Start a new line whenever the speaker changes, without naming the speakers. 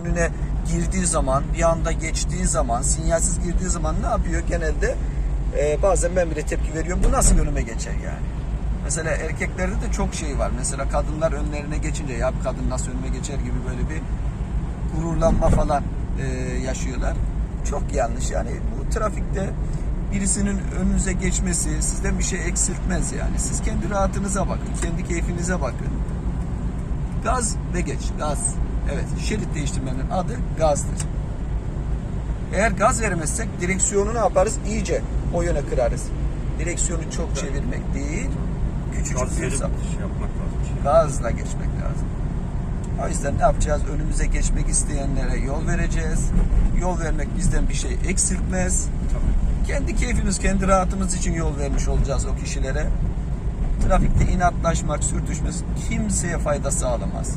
önüne girdiği zaman, bir anda geçtiği zaman, sinyalsiz girdiği zaman ne yapıyor? Genelde e, bazen ben bile tepki veriyorum. Bu nasıl önüme geçer yani? Mesela erkeklerde de çok şey var. Mesela kadınlar önlerine geçince ya bir kadın nasıl önüme geçer gibi böyle bir gururlanma falan e, yaşıyorlar. Çok yanlış yani bu trafikte birisinin önünüze geçmesi sizden bir şey eksiltmez yani. Siz kendi rahatınıza bakın, kendi keyfinize bakın. Gaz ve geç, gaz. Evet, şerit değiştirmenin adı gazdır. Eğer gaz vermezsek direksiyonu ne yaparız? İyice o yöne kırarız. Direksiyonu çok çevirmek değil, küçücük
Gaz
bir sap-
şey yapmak lazım.
gazla geçmek lazım. O yüzden ne yapacağız? Önümüze geçmek isteyenlere yol vereceğiz. Yol vermek bizden bir şey eksiltmez.
Tabii.
Kendi keyfimiz, kendi rahatımız için yol vermiş olacağız o kişilere. Trafikte inatlaşmak, sürtüşmesi kimseye fayda sağlamaz.